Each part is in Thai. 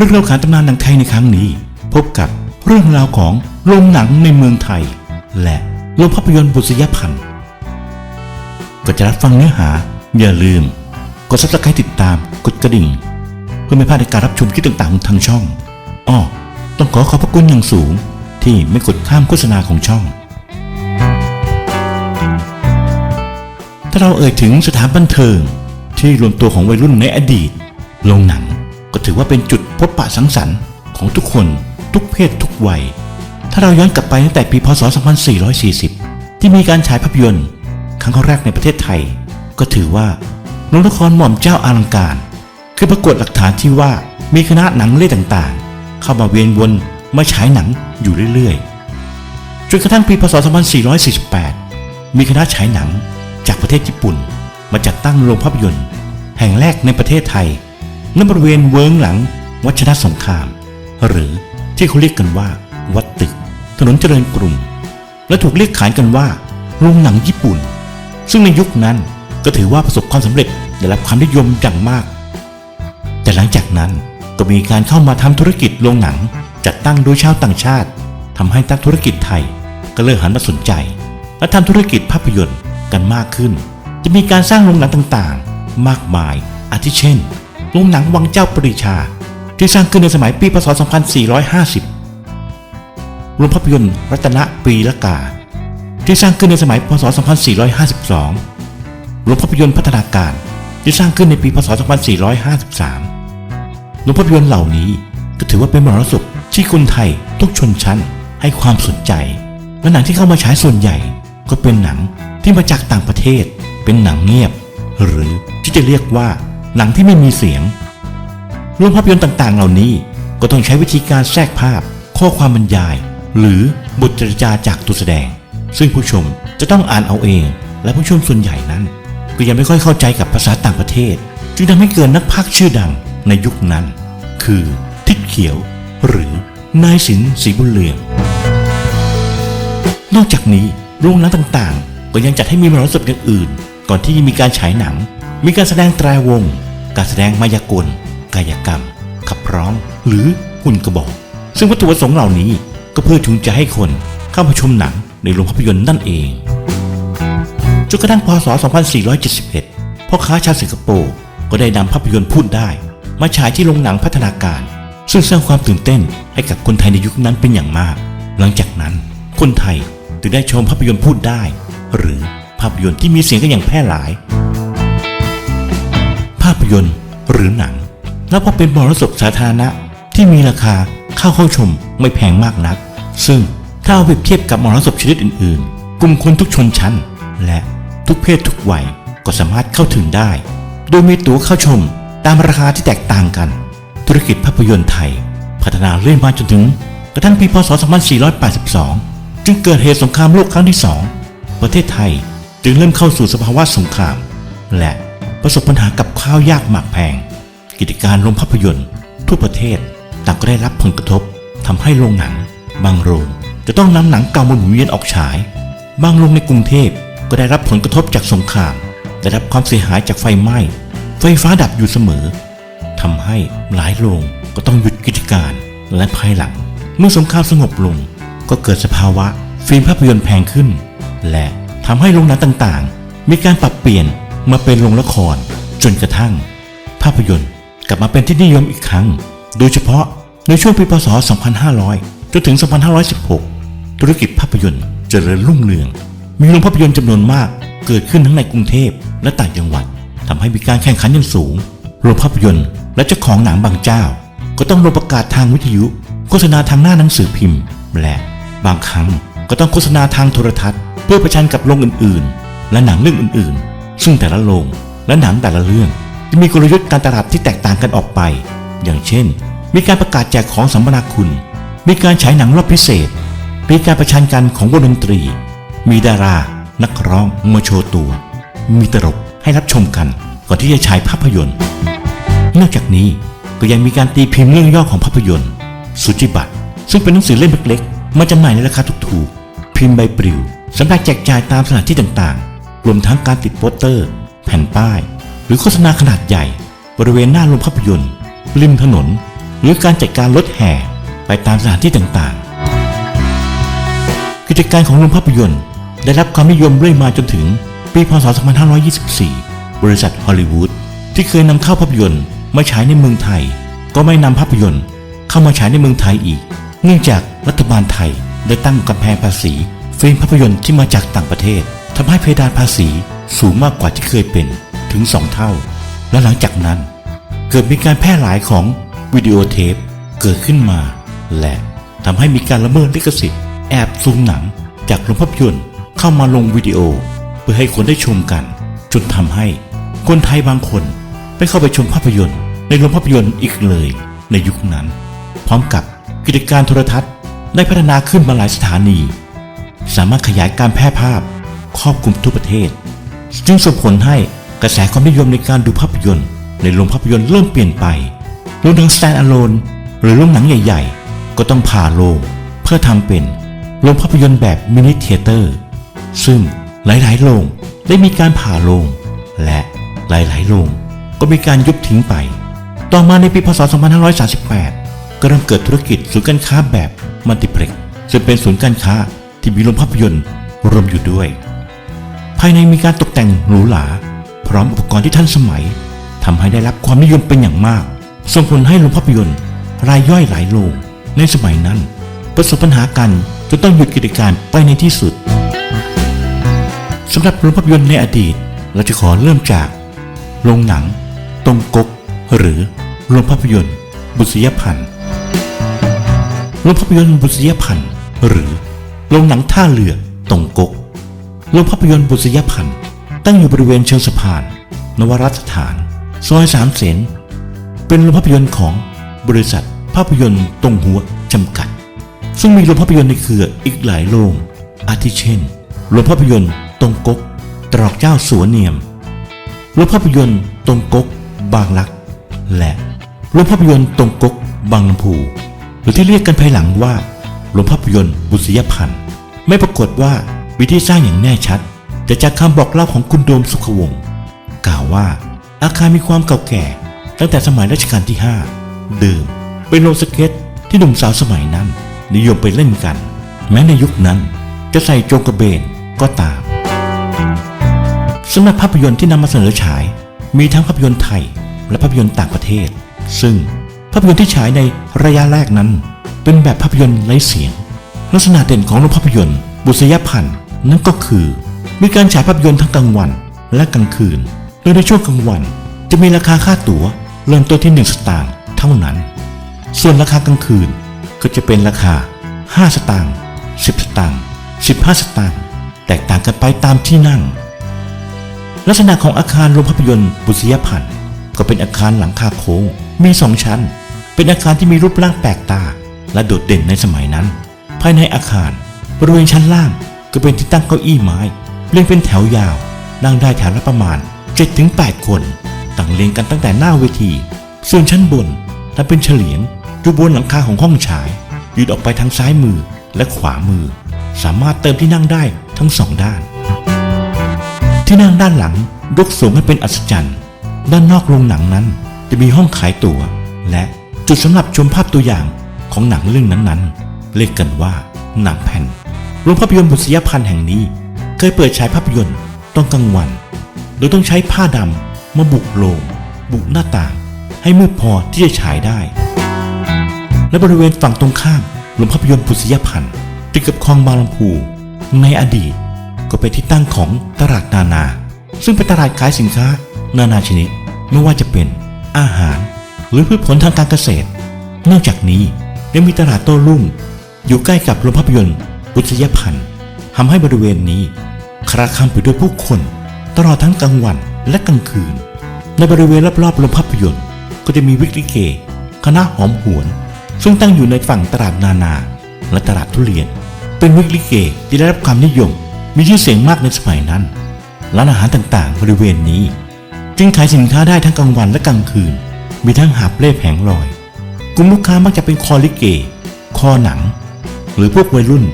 เรื่องเล่าขานตำนานหนังไทยในครั้งนี้ พบกับเรื่องราวของโรงหนังในเมืองไทย และโรงภาพยนตร์บุษยพันธ์ก็จะรับฟังเนื้อหา อย่าลืม กด subscribe ติดตามกดกระดิ่ง เพื่อไม่พลาดในการรับชมคลิปต่างๆของทางช่องอ้อต้องขอขอบพระคุณอย่างสูง ที่ไม่กดข้ามโฆษณาของช่อง ถ้าเราเอ่ยถึงสถานบันเทิงที่รวมตัวของวัยรุ่นในอดีตโรงหนังก็ถือว่าเป็นจุด พบปะสังสรรค์ของทุกคนทุกเพศทุกวัย ถ้าเราย้อนกลับไปตั้งแต่ปีพศ 2440 ที่มีการฉายภาพยนตร์ ครั้งแรกในประเทศไทย ก็ถือว่าโรงละครหม่อมเจ้าอาลังการ คือปรากฏหลักฐานที่ว่ามีคณะหนังเล่ต่างๆ เข้ามาเวียนวนมาฉายหนังอยู่เรื่อยๆ จนกระทั่งปีพศ 2448 มีคณะฉายหนังจากประเทศญี่ปุ่น มาจัดตั้งโรงภาพยนตร์ แห่งแรกในประเทศไทยณบริเวณเวิงหลัง วัชรสงคราม หรือที่เขาเรียกกันว่า วัดตึก ถนนเจริญกรุงและถูกเรียกขานกันว่าโรงหนังญี่ปุ่น ซึ่งในยุคนั้นก็ถือว่าประสบความสำเร็จได้รับความนิยมอย่างมาก แต่หลังจากนั้นก็มีการเข้ามาทำธุรกิจโรงหนังจัดตั้งโดยชาวต่างชาติทำให้นักธุรกิจไทยก็เริ่มหันมาสนใจ และทำธุรกิจภาพยนตร์กันมากขึ้น จะมีการสร้างโรงหนังต่างๆ มากมายอาทิเช่นโรงหนังวังเจ้าปรีชา ที่สร้างขึ้นในสมัยปีพศ 2450 โรงภาพยนตร์รัตนปีละกา ที่สร้างขึ้นในสมัยพศ 2452 โรงภาพยนตร์พัฒนาการที่สร้างขึ้นในปีพศ 2453 โรงภาพยนตร์เหล่านี้ก็ถือว่าเป็นมรสพที่คนไทยทุกชนชั้นให้ความสนใจ และหนังที่เข้ามาฉายส่วนใหญ่ ก็เป็นหนังที่มาจากต่างประเทศ เป็นหนังเงียบ หรือที่จะเรียกว่าหนังที่ไม่มีเสียง โรงภาพยนตร์ต่างๆ เหล่านี้ก็ต้องใช้วิธีการแทรกภาพ ข้อความบรรยาย หรือบทจรจาจากตัวแสดง ซึ่งผู้ชมจะต้องอ่านเอาเอง และผู้ชมส่วนใหญ่นั้น ก็ยังไม่ค่อยเข้าใจกับภาษาต่างประเทศ จึงทำให้เกิดนักพากย์ชื่อดังในยุคนั้น คือทิดเขียว หรือนายสินศรีบุญเรือง นอกจากนี้โรงหนังต่างๆ ก็ยังจัดให้มีมรสพอย่างอื่น ก่อนที่จะมีการฉายหนัง มีการแสดงตรายวง การแสดงมายากล กายกรรม ขับร้อง หรือหุ่นกระบอก ซึ่งวัตถุประสงค์เหล่านี้ก็เพื่อจูงใจให้คนเข้ามาชมหนังในโรงภาพยนตร์นั่นเองจนกระทั่งพศ 2471 พ่อค้าชาวสิงคโปร์ก็ได้นำภาพยนตร์พูดได้ มาฉายที่โรงหนังพัฒนาการ ซึ่งสร้างความตื่นเต้นให้กับคนไทยในยุคนั้นเป็นอย่างมาก หลังจากนั้น คนไทยจึงได้ชมภาพยนตร์พูดได้ หรือภาพยนตร์ที่มีเสียงกันอย่างแพร่หลาย ภาพยนตร์หรือหนัง นับว่าเป็นมรสพสาธารณะที่มีราคาเข้าเข้าชมไม่แพงมากนัก ซึ่งถ้าเอาไปเทียบกับมรสพชนิดอื่น ๆ กลุ่มคนทุกชนชั้น และทุกเพศทุกวัยก็สามารถเข้าถึงได้ โดยมีตั๋วเข้าชมตามราคาที่แตกต่างกัน ธุรกิจภาพยนตร์ไทย พัฒนาเรื่อยมาจนถึงกระทั่งปีพศ 2482 จึงเกิดเหตุสงครามโลกครั้งที่สองประเทศไทยจึงเริ่มเข้าสู่สภาวะสงคราม และประสบปัญหากับข้าวยากหมากแพง กิจการโรงภาพยนตร์ ทั่วประเทศต่างก็ได้รับผลกระทบทำให้โรงหนัง บางโรง จะต้องนำหนังเก่ามาหมุนเวียนออกฉาย บางโรงในกรุงเทพก็ได้รับผลกระทบจากสงคราม ได้รับความเสียหายจากไฟไหม้ ไฟฟ้าดับอยู่เสมอทำให้หลายโรงก็ต้องหยุดกิจการและภายหลัง เมื่อสงครามสงบลง ก็เกิดสภาวะฟิล์มภาพยนตร์แพงขึ้น และทำให้โรงหนังต่างๆ มีการปรับเปลี่ยนมาเป็นโรงละคร จนกระทั่ง ภาพยนตร์ กลับมาเป็นที่นิยมอีกครั้ง โดยเฉพาะในช่วงปีพศ 2500 จนถึง 2516 ธุรกิจภาพยนตร์เจริญรุ่งเรือง มีโรงภาพยนตร์จำนวนมากเกิดขึ้นทั้งในกรุงเทพและต่างจังหวัดทำให้มีการแข่งขันอย่างสูง โรงภาพยนตร์และเจ้าของหนังบางเจ้า ก็ต้องลงประกาศทางวิทยุ โฆษณาทางหน้าหนังสือพิมพ์ และบางครั้งก็ต้องโฆษณาทางโทรทัศน์ เพื่อประชันกับโรงอื่น ๆ และหนังเรื่องอื่น ๆ ซึ่งแต่ละโรงและหนังแต่ละเรื่อง จะมีกลยุทธ์การตลาดที่แตกต่างกันออกไป อย่างเช่น มีการประกาศแจกของสัมมนาคุณ มีการฉายหนังรอบพิเศษ มีการประชันกันของวงดนตรี มีดารา นักร้องมาโชว์ตัว มีตลกให้รับชมกัน ก่อนที่จะฉายภาพยนตร์ นอกจากนี้ก็ยังมีการตีพิมพ์เรื่องย่อของภาพยนตร์ สุจิบัตรซึ่งเป็นหนังสือเล่มเล็กๆมาจำหน่ายในราคาถูกๆ พิมพ์ใบปลิวสำหรับแจกจ่ายตามสถานที่ต่างๆ รวมทั้งการติดโปสเตอร์ แผ่นป้าย รือโฆษณาขนาดใหญ่ บริเวณหน้าโรงภาพยนตร์ริมถนน หรือการจัดการรถแห่ไปตามสถานที่ต่างๆ กิจการของโรงภาพยนตร์ได้รับความนิยมเรื่อยมาจนถึงปีพศ 2524 บริษัทฮอลลีวูดที่เคยนำเข้าภาพยนตร์มาฉายในเมืองไทย ก็ไม่นำภาพยนตร์เข้ามาฉายในเมืองไทยอีก เนื่องจากรัฐบาลไทยได้ตั้งกำแพงภาษีฟิล์มภาพยนตร์ที่มาจากต่างประเทศทำให้เพดานภาษีสูงมากกว่าที่เคยเป็น ถึง 2 เท่า และหลังจากนั้น เกิดมีการแพร่หลายของวิดีโอเทปเกิดขึ้นมา และทำให้มีการละเมิดลิขสิทธิ์แอบซูมหนัง จากโรงภาพยนตร์เข้ามาลงวิดีโอ เพื่อให้คนได้ชมกัน จนทำให้คนไทยบางคนไม่เข้าไปชมภาพยนตร์ ในโรงภาพยนตร์อีกเลย ในยุคนั้น พร้อมกับกิจการโทรทัศน์ได้พัฒนาขึ้นมาหลายสถานี สามารถขยายการแพร่ภาพครอบคลุมทั่วประเทศ จึงส่งผลให้ กระแสความนิยมในการดูภาพยนตร์ ในโรงภาพยนตร์เริ่มเปลี่ยนไปโรงหนัง stand alone หรือโรงหนังใหญ่ ๆ ก็ต้องผ่าโรงเพื่อทำเป็นโรงภาพยนตร์แบบมินิเทเตอร์ซึ่งหลายๆโรงได้มีการผ่าโรงและหลายๆโรงก็มีการยุบทิ้งไป ต่อมาในปีพศ 2538 ก็เริ่มเกิดธุรกิจศูนย์การค้าแบบมัลติเพล็กซ์ซึ่งเป็นศูนย์การค้าที่มีโรงภาพยนตร์รวมอยู่ด้วย ภายในมีการตกแต่งหรูหรา พร้อมอุปกรณ์ที่ทันสมัยทำให้ได้รับความนิยมเป็นอย่างมาก ส่งผลให้โรงภาพยนตร์ รายย่อยหลายโรงในสมัยนั้น ประสบปัญหากันจนต้องหยุดกิจการไปในที่สุดสำหรับโรงภาพยนตร์ในอดีต เราจะขอเริ่มจากโรงหนังตรงกก หรือโรงภาพยนตร์ บุษยพันธ์โรงภาพยนตร์บุษยพันธ์หรือโรงหนังท่าเรือตรงกกโรงภาพยนตร์บุษยพันธ์ ตั้งอยู่บริเวณเชิงสะพาน นวรัตสถาน ซอยสามเสนเป็นโรงภาพยนตร์ของบริษัทภาพยนตร์ตรงหัวจำกัด ซึ่งมีโรงภาพยนตร์ในเครืออีกหลายโรงอาทิเช่นโรงภาพยนตร์ตรงกก ตรอกเจ้าสัวเนียมโรงภาพยนตร์ตรงกก บางรัก และโรงภาพยนตร์ตรงกก บางลำพูหรือที่เรียกกันภายหลังว่าโรงภาพยนตร์บุษยพันธ์ไม่ปรากฏว่าวิธีสร้างอย่างแน่ชัด แต่จากคำบอกเล่าของคุณโดมสุขวงศ์กล่าวว่า อาคารมีความเก่าแก่ ตั้งแต่สมัยรัชกาลที่ 5 เดิมเป็นโรงสเก็ตที่หนุ่มสาวสมัยนั้น นิยมไปเล่นกัน แม้ในยุคนั้นจะใส่โจงกระเบนก็ตามสำหรับภาพยนตร์ที่นำมาเสนอฉาย มีทั้งภาพยนตร์ไทย และภาพยนตร์ต่างประเทศ ซึ่งภาพยนตร์ที่ฉายในระยะแรกนั้น เป็นแบบภาพยนตร์ไร้เสียง ลักษณะเด่นของโรงภาพยนตร์บุษยพันธ์นั่นก็คือ มีการฉายภาพยนตร์ทั้งกลางวันและกลางคืน โดยในช่วงกลางวันจะมีราคาค่าตั๋วเริ่มต้นที่ 1 สตางค์เท่านั้น ส่วนราคากลางคืนก็จะเป็นราคา 5 สตางค์ 10 สตางค์ 15 สตางค์ แตกต่างกันไปตามที่นั่ง ลักษณะของอาคารโรงภาพยนตร์บุษยพันธ์ก็เป็นอาคารหลังคาโค้ง มีสองชั้น เป็นอาคารที่มีรูปร่างแปลกตา และโดดเด่นในสมัยนั้น ภายในอาคารบริเวณชั้นล่างก็เป็นที่ตั้งเก้าอี้ไม้ เรียงเป็นแถวยาว นั่งได้แถวละประมาณ 7-8 คนตั้งเรียงกันตั้งแต่หน้าเวที ส่วนชั้นบนทำเป็นเฉลียงอยู่บนหลังคาของห้องฉายยืดออกไปทางซ้ายมือและขวามือ สามารถเติมที่นั่งได้ทั้งสองด้าน ที่นั่งด้านหลังยกสูงให้เป็นอัศจรรย์ ด้านนอกโรงหนังนั้นจะมีห้องขายตั๋ว และจุดสำหรับชมภาพตัวอย่างของหนังเรื่องนั้นๆ เรียกกันว่าหนังแผ่นโรงภาพยนตร์บุษยพันธ์แห่งนี้ เคยเปิดฉายภาพยนตร์ตอนกลางวัน โดยต้องใช้ผ้าดำมาบุกโรงบุกหน้าต่าง ให้มืดพอที่จะฉายได้ และบริเวณฝั่งตรงข้ามโรงภาพยนตร์บุษยพันธ์ติดกับคลองบางลำพูในอดีตก็เป็นที่ตั้งของตลาดนานา ซึ่งเป็นตลาดขายสินค้า นานาชนิดไม่ว่าจะเป็นอาหาร หรือพืชผลทางการเกษตร นอกจากนี้ยังมีตลาดโต้รุ่ง อยู่ใกล้กับโรงภาพยนตร์บุษยพันธ์ทำให้บริเวณนี้ คลาคำไปด้วยผู้คน ตลอดทั้งกลางวันและกลางคืน ในบริเวณรอบๆโรงภาพยนตร์ ก็จะมีวิกลิเก คณะหอมหวน ซึ่งตั้งอยู่ในฝั่งตลาดนานา และตลาดทุเรียน เป็นวิกลิเกที่ได้รับความนิยม มีชื่อเสียงมากในสมัยนั้น ร้านอาหารต่างๆ บริเวณนี้ จึงขายสินค้าได้ทั้งกลางวันและกลางคืน มีทั้งหาบเล่แผงลอย กลุ่มลูกค้ามักจะเป็นคอลิเก คอหนัง หรือพวกวัยรุ่น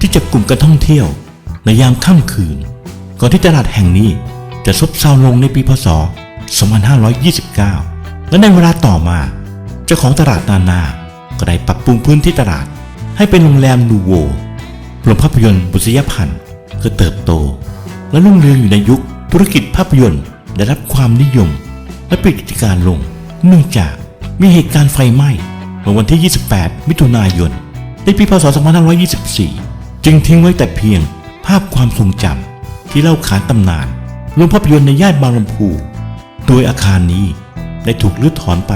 ที่จะกลุ่มกันท่องเที่ยว ในยามค่ำคืน ก่อนที่ตลาดแห่งนี้จะซบเซาลงในปีพศ 2529 และในเวลาต่อมา เจ้าของตลาดนานา ก็ได้ปรับปรุงพื้นที่ตลาด ให้เป็นโรงแรมนูโวโรงภาพยนตร์บุษยพันธ์ก็เติบโต และรุ่งเรืองอยู่ในยุคธุรกิจภาพยนตร์ได้รับความนิยม และปิดกิจการลง เนื่องจากมีเหตุการณ์ไฟไหม้เมื่อวันที่ 28 มิถุนายน ในปีพศ 2524 จึงทิ้งไว้แต่เพียงาพความทรงจำที่เล่าขานตำนานโรงภาพยนตร์ในย่านบางลำพู โดยอาคารนี้ได้ถูกรื้อถอนไป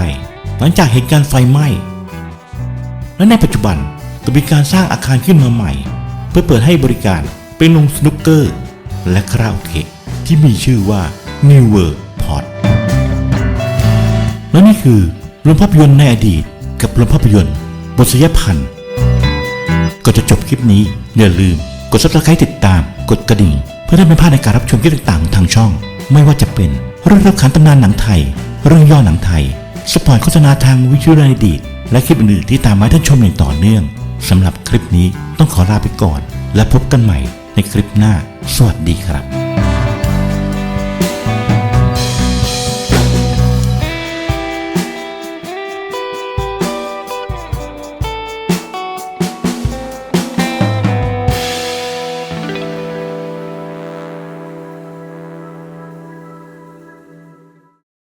หลังจากเหตุการณ์ไฟไหม้ และในปัจจุบันก็มีการสร้างอาคารขึ้นมาใหม่ เพื่อเปิดให้บริการเป็นโรงสนุกเกอร์ และคาราโอเกะที่มีชื่อว่า New World Port และนี่คือโรงภาพยนตร์ในอดีต กับโรงภาพยนตร์บทสยพันธ์ก็จะจบคลิปนี้อย่าลืม กด subscribe ติดตาม กดกระดิ่ง เพื่อได้ไม่พลาดในการรับชมคลิปต่างๆของทางช่อง ไม่ว่าจะเป็นเรื่องรับขานตำนานหนังไทย เรื่องย่อหนังไทย สปอยโฆษณาทางวิทยุในอดีตและคลิปอื่นๆที่ตามมาท่านชมอย่างต่อเนื่องสำหรับคลิปนี้ต้องขอลาไปก่อน และพบกันใหม่ในคลิปหน้า สวัสดีครับ